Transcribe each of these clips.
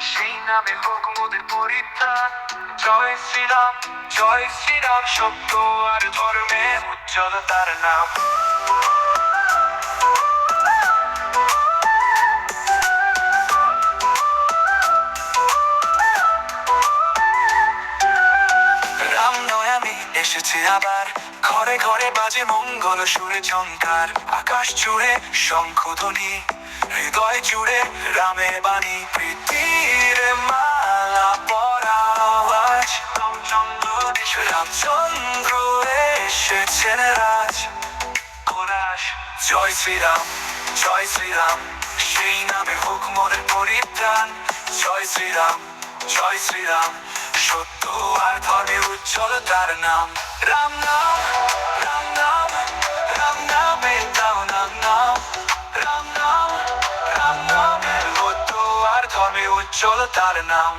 সেই নামে হোক মোদের পরিত্রাণ। জয় শ্রীরাম জয় শ্রীরাম, সত্য আর ধর্মে উজ্জ্বল তার নাম। নয় আমি এসেছি আবার। ঘরে ঘরে বাজে মঙ্গল, সুরে ঝঙ্কার আকাশ জুড়ে শঙ্খধ্বনি, হৃদয় জুড়ে রামে বাণী প্রীতির মালা পরা আওয়াজ রামচন্দ্র এসেছেন রাজ। জয় শ্রীরাম জয় শ্রীরাম। সেই নামে হোক মোদের পরিত্রাণ। জয় শ্রীরাম জয় শ্রীরাম। সত্য আর ধর্মে উজ্জ্বল তার নাম। রাম নাম। উজ্জ্বল তার নাম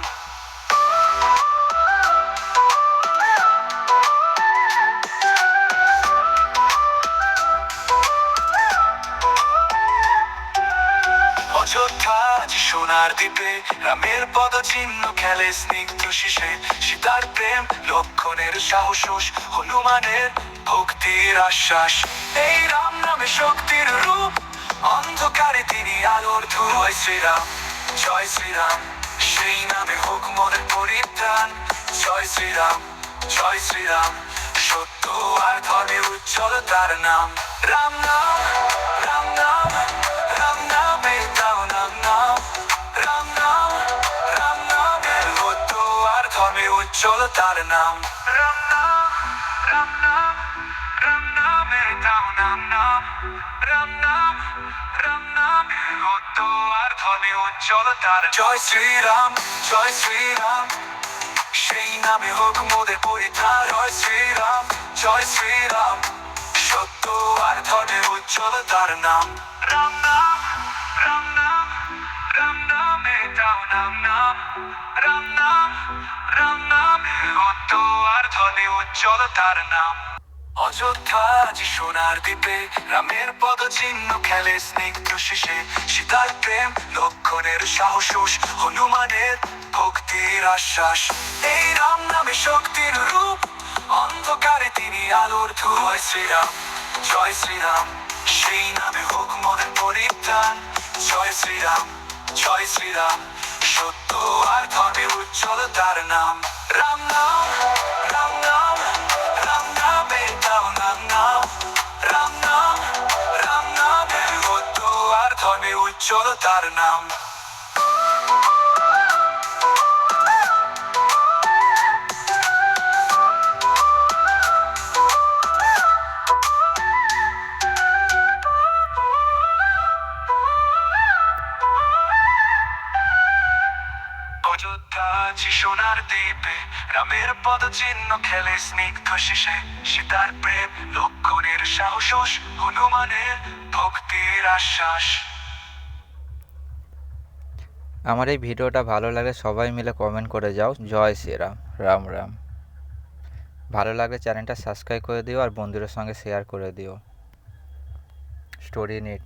অযোধ্যা সোনার দ্বীপে রামের পদ চিহ্ন খেলে স্নিগ্ধ শিশে সীতার প্রেম লক্ষণের সাহস হনুমানের ভক্তির আশ্বাস এই রাম নামে শক্তির রূপ অন্ধকারে তিনি আলোর ধুয় শ্রীরাম জয় শ্রীরাম, সেই নামে হোক মোদের পরিত্রাণ। জয় শ্রীরাম জয় শ্রীরাম, সত্য আর ধর্মে উজ্জ্বল তার নাম। রাম নাম রাম নাম, রাম নামে দাও নাম নাম। রাম নাম, রাম নামে সত্য আর ধর্মে উজ্জ্বল তার নাম। রাম নাম রাম নাম, রাম নামে দাও নাম নাম। রাম নাম, রাম নামে সত্য ধর্মে উজ্জ্বল তার জয় শ্রীরাম জয় শ্রীরাম। সেই নামে হোক মোদের পরিত্রাণ। জয় শ্রীরাম জয় শ্রীরাম। সত্য আর ধর্মের উজ্জ্বল তার নাম। রাম নাম রাম নাম, রাম নামে দাও নাম নাম। রাম নাম, রাম নামে সত্য আর ধর্মে উজ্জ্বল তার নাম। অযোধ্যা সোনার দ্বীপে রামের খেলে স্নিগ্ধ শিশে সীতার প্রেম, লক্ষণের হনুমানের ভক্তির আশ্বাস। এই রাম নামে শক্তির রূপ, অন্ধকারে তিনি আলোর শ্রীরাম। জয় শ্রীরাম, সেই নামে হোক মোদের পরিত্রাণ। জয় শ্রীরাম জয় শ্রীরাম, সত্য আর ধর্মে উজ্জ্বল তার নাম। রাম নাম রাম নাম। উজ্জ্বল তার নাম। অযোধ্যা আছি সোনার দ্বীপে, রামের পদ চিহ্ন খেলে স্নিগ্ধ শিশে সীতার প্রেম, লক্ষণের সাহস হনুমানের ভক্তির আশ্বাস। আমার এই ভিডিওটা ভালো লাগে সবাই মিলে কমেন্ট করে যাও। জয় শ্রীরাম। রাম রাম। ভালো লাগলে চ্যানেলটা সাবস্ক্রাইব করে দিও আর বন্ধুদের সঙ্গে শেয়ার করে দিও। Story net